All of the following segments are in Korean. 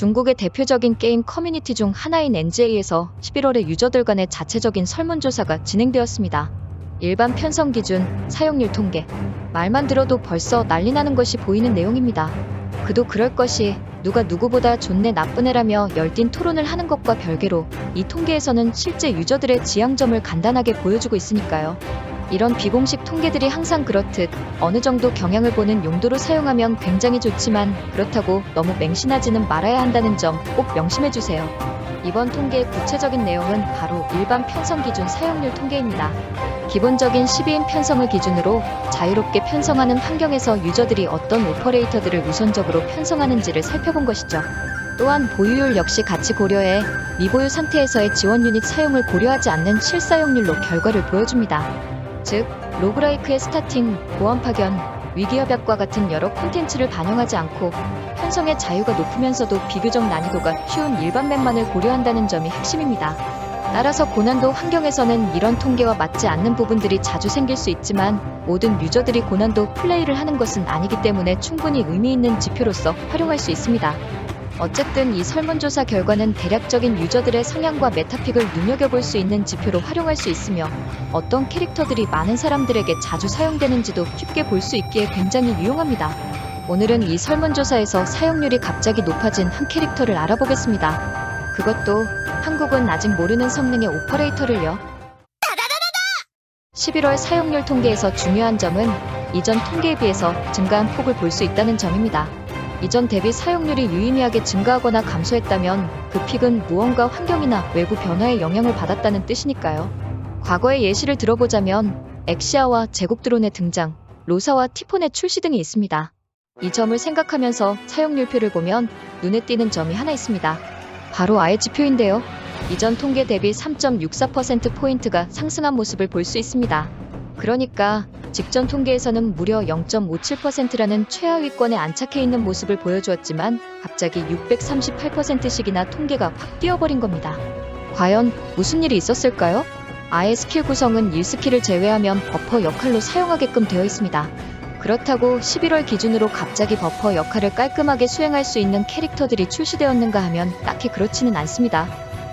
중국의 대표적인 게임 커뮤니티 중 하나인 NJ에서 11월에 유저들 간의 자체적인 설문조사가 진행되었습니다. 일반 편성 기준, 사용률 통계. 말만 들어도 벌써 난리 나는 것이 보이는 내용입니다. 그도 그럴 것이 누가 누구보다 좋네 나쁜 애라며 열띤 토론을 하는 것과 별개로 이 통계에서는 실제 유저들의 지향점을 간단하게 보여주고 있으니까요. 이런 비공식 통계들이 항상 그렇듯 어느 정도 경향을 보는 용도로 사용하면 굉장히 좋지만 그렇다고 너무 맹신하지는 말아야 한다는 점 꼭 명심해 주세요. 이번 통계의 구체적인 내용은 바로 일반 편성 기준 사용률 통계입니다. 기본적인 12인 편성을 기준으로 자유롭게 편성하는 환경에서 유저들이 어떤 오퍼레이터들을 우선적으로 편성하는지를 살펴본 것이죠. 또한 보유율 역시 같이 고려해 미보유 상태에서의 지원 유닛 사용을 고려하지 않는 실사용률로 결과를 보여줍니다. 즉, 로그라이크의 스타팅, 보안 파견, 위기협약과 같은 여러 콘텐츠를 반영하지 않고 편성의 자유가 높으면서도 비교적 난이도가 쉬운 일반 맵만을 고려한다는 점이 핵심입니다. 따라서 고난도 환경에서는 이런 통계와 맞지 않는 부분들이 자주 생길 수 있지만 모든 유저들이 고난도 플레이를 하는 것은 아니기 때문에 충분히 의미 있는 지표로서 활용할 수 있습니다. 어쨌든 이 설문조사 결과는 대략적인 유저들의 성향과 메타픽을 눈여겨볼 수 있는 지표로 활용할 수 있으며 어떤 캐릭터들이 많은 사람들에게 자주 사용되는지도 쉽게 볼 수 있기에 굉장히 유용합니다. 오늘은 이 설문조사에서 사용률이 갑자기 높아진 한 캐릭터를 알아보겠습니다. 그것도 한국은 아직 모르는 성능의 오퍼레이터를요. 11월 사용률 통계에서 중요한 점은 이전 통계에 비해서 증가한 폭을 볼 수 있다는 점입니다. 이전 대비 사용률이 유의미하게 증가하거나 감소했다면 그 픽은 무언가 환경이나 외부 변화에 영향을 받았다는 뜻이니까요. 과거의 예시를 들어보자면 엑시아와 제국 드론의 등장, 로사와 티폰의 출시 등이 있습니다. 이 점을 생각하면서 사용률표를 보면 눈에 띄는 점이 하나 있습니다. 바로 아의 지표인데요. 이전 통계 대비 3.64%포인트가 상승한 모습을 볼 수 있습니다. 그러니까 직전 통계에서는 무려 0.57%라는 최하위권에 안착해 있는 모습을 보여주었지만 갑자기 638%씩이나 통계가 확 뛰어버린 겁니다. 과연 무슨 일이 있었을까요? 아의 스킬 구성은 1스킬을 제외하면 버퍼 역할로 사용하게끔 되어 있습니다. 그렇다고 11월 기준으로 갑자기 버퍼 역할을 깔끔하게 수행할 수 있는 캐릭터들이 출시되었는가 하면 딱히 그렇지는 않습니다.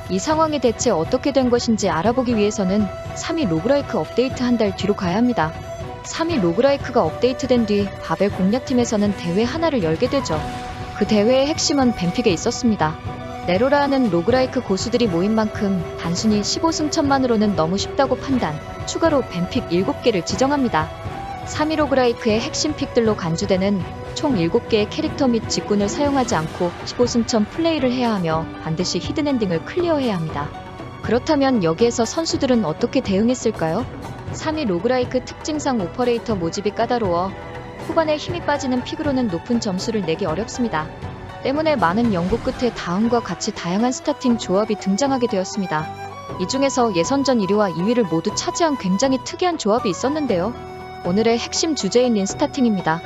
이 상황이 대체 어떻게 된 것인지 알아보기 위해서는 3위 로그라이크 업데이트 한 달 뒤로 가야 합니다. 3위 로그라이크가 업데이트된 뒤 바벨 공략팀에서는 대회 하나를 열게 되죠. 그 대회의 핵심은 뱀픽에 있었습니다. 네로라는 로그라이크 고수들이 모인 만큼 단순히 15승천만으로는 너무 쉽다고 판단, 추가로 뱀픽 7개를 지정합니다. 3위 로그라이크의 핵심 픽들로 간주되는 총 7개의 캐릭터 및 직군을 사용하지 않고 15승천 플레이를 해야 하며 반드시 히든엔딩을 클리어해야 합니다. 그렇다면 여기에서 선수들은 어떻게 대응했을까요? 3위 로그라이크 특징상 오퍼레이터 모집이 까다로워 후반에 힘이 빠지는 픽으로는 높은 점수를 내기 어렵습니다. 때문에 많은 연구 끝에 다음과 같이 다양한 스타팅 조합이 등장하게 되었습니다. 이 중에서 예선전 1위와 2위를 모두 차지한 굉장히 특이한 조합이 있었는데요. 오늘의 핵심 주제인 린스타팅입니다.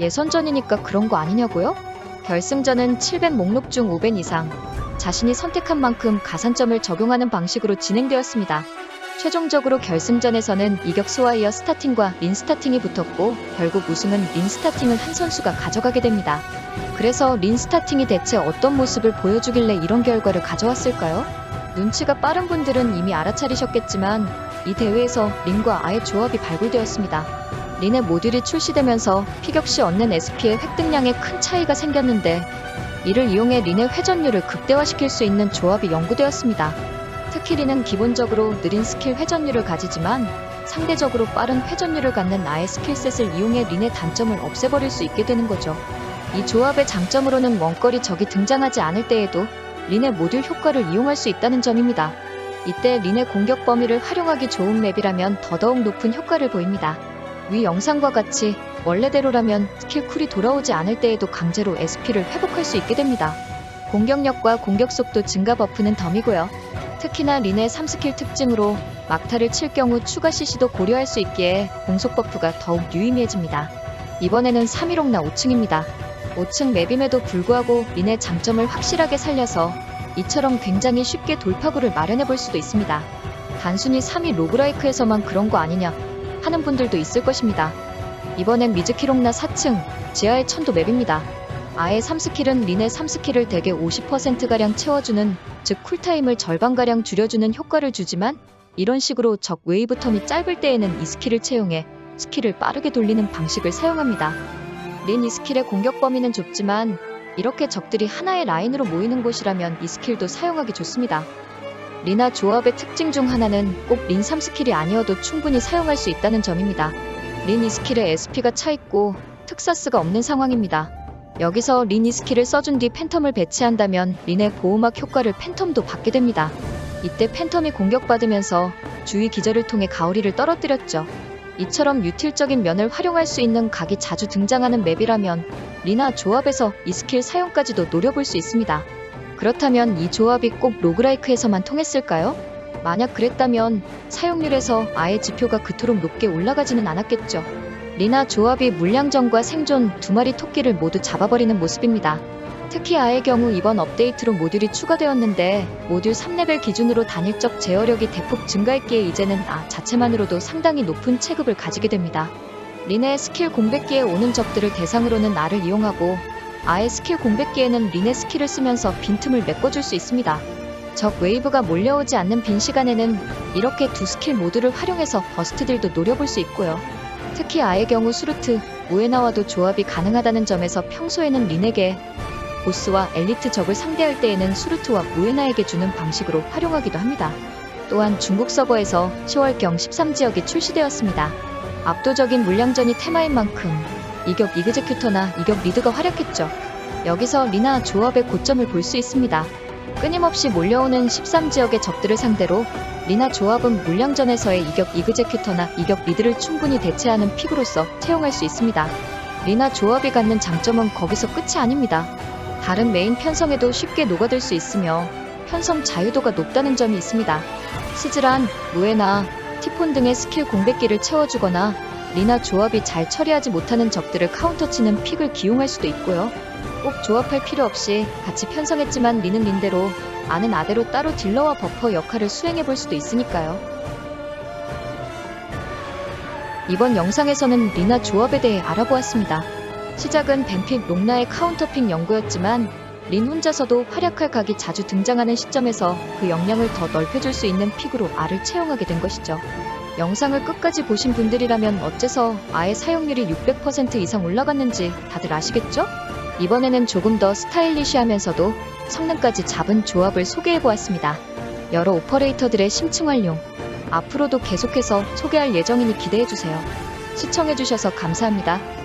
예선전이니까 그런 거 아니냐고요? 결승전은 700 목록 중 5벤 이상. 자신이 선택한 만큼 가산점을 적용하는 방식으로 진행되었습니다. 최종적으로 결승전에서는 이격수와 이어 스타팅과 린 스타팅이 붙었고 결국 우승은 린 스타팅을 한 선수가 가져가게 됩니다. 그래서 린 스타팅이 대체 어떤 모습을 보여주길래 이런 결과를 가져왔을까요? 눈치가 빠른 분들은 이미 알아차리셨겠지만 이 대회에서 린과 아의 조합이 발굴되었습니다. 린의 모듈이 출시되면서 피격시 얻는 SP의 획득량에 큰 차이가 생겼는데 이를 이용해 린의 회전율을 극대화시킬 수 있는 조합이 연구되었습니다. 특히 린은 기본적으로 느린 스킬 회전율을 가지지만 상대적으로 빠른 회전율을 갖는 아의 스킬셋을 이용해 린의 단점을 없애버릴 수 있게 되는 거죠. 이 조합의 장점으로는 원거리 적이 등장하지 않을 때에도 린의 모듈 효과를 이용할 수 있다는 점입니다. 이때 린의 공격 범위를 활용하기 좋은 맵이라면 더더욱 높은 효과를 보입니다. 위 영상과 같이 원래대로라면 스킬 쿨이 돌아오지 않을 때에도 강제로 SP를 회복할 수 있게 됩니다. 공격력과 공격 속도 증가 버프는 덤이고요. 특히나 린의 3스킬 특징으로 막타를 칠 경우 추가 CC도 고려할 수 있기에 공속 버프가 더욱 유의미해집니다. 이번에는 3위록나 5층입니다. 5층 맵임에도 불구하고 린의 장점을 확실하게 살려서 이처럼 굉장히 쉽게 돌파구를 마련해 볼 수도 있습니다. 단순히 3위 로그라이크에서만 그런 거 아니냐 하는 분들도 있을 것입니다. 이번엔 미즈키롱나 4층 지하의 천도 맵입니다. 아예 3스킬은 린의 3스킬을 대개 50%가량 채워주는 즉 쿨타임을 절반가량 줄여주는 효과를 주지만 이런 식으로 적 웨이브 텀이 짧을 때에는 이 스킬을 채용해 스킬을 빠르게 돌리는 방식을 사용합니다. 린 이 스킬의 공격 범위는 좁지만 이렇게 적들이 하나의 라인으로 모이는 곳이라면 이 스킬도 사용하기 좋습니다. 리나 조합의 특징 중 하나는 꼭 린 3스킬이 아니어도 충분히 사용할 수 있다는 점입니다. 린이 스킬에 SP가 차 있고 특사스가 없는 상황입니다. 여기서 린이 스킬을 써준 뒤 팬텀을 배치한다면 린의 보호막 효과를 팬텀도 받게 됩니다. 이때 팬텀이 공격받으면서 주위 기절을 통해 가오리를 떨어뜨렸죠. 이처럼 유틸적인 면을 활용할 수 있는 각이 자주 등장하는 맵이라면 리나 조합에서 이 스킬 사용까지도 노려볼 수 있습니다. 그렇다면 이 조합이 꼭 로그라이크에서만 통했을까요? 만약 그랬다면 사용률에서 아예 지표가 그토록 높게 올라가지는 않았겠죠. 리나 조합이 물량전과 생존 두 마리 토끼를 모두 잡아버리는 모습입니다. 특히 아의 경우 이번 업데이트로 모듈이 추가되었는데 모듈 3레벨 기준으로 단일적 제어력이 대폭 증가했기에 이제는 아 자체만으로도 상당히 높은 체급을 가지게 됩니다. 린의 스킬 공백기에 오는 적들을 대상으로는 아를 이용하고 아의 스킬 공백기에는 린의 스킬을 쓰면서 빈틈을 메꿔줄 수 있습니다. 적 웨이브가 몰려오지 않는 빈 시간에는 이렇게 두 스킬 모두를 활용해서 버스트들도 노려볼 수 있고요. 특히 아의 경우 수루트, 모에나와도 조합이 가능하다는 점에서 평소에는 린에게 보스와 엘리트 적을 상대할 때에는 수루트와 무에나에게 주는 방식으로 활용하기도 합니다. 또한 중국 서버에서 10월경 13지역이 출시되었습니다. 압도적인 물량전이 테마인 만큼 이격 이그제큐터나 이격 리드가 활약했죠. 여기서 리나 조합의 고점을 볼 수 있습니다. 끊임없이 몰려오는 13지역의 적들을 상대로 리나 조합은 물량전에서의 이격 이그제큐터나 이격 리드를 충분히 대체하는 픽으로서 채용할 수 있습니다. 리나 조합이 갖는 장점은 거기서 끝이 아닙니다. 다른 메인 편성에도 쉽게 녹아들 수 있으며 편성 자유도가 높다는 점이 있습니다. 시즈란, 무에나, 티폰 등의 스킬 공백기를 채워주거나 리나 조합이 잘 처리하지 못하는 적들을 카운터치는 픽을 기용할 수도 있고요. 꼭 조합할 필요 없이 같이 편성했지만 리는 린대로 아는 아대로 따로 딜러와 버퍼 역할을 수행해 볼 수도 있으니까요. 이번 영상에서는 리나 조합에 대해 알아보았습니다. 시작은 뱀픽 롱나의 카운터픽 연구였지만 린 혼자서도 활약할 각이 자주 등장하는 시점에서 그 역량을 더 넓혀줄 수 있는 픽으로 알을 채용하게 된 것이죠. 영상을 끝까지 보신 분들이라면 어째서 아의 사용률이 600% 이상 올라갔는지 다들 아시겠죠? 이번에는 조금 더 스타일리시하면서도 성능까지 잡은 조합을 소개해보았습니다. 여러 오퍼레이터들의 심층 활용, 앞으로도 계속해서 소개할 예정이니 기대해주세요. 시청해주셔서 감사합니다.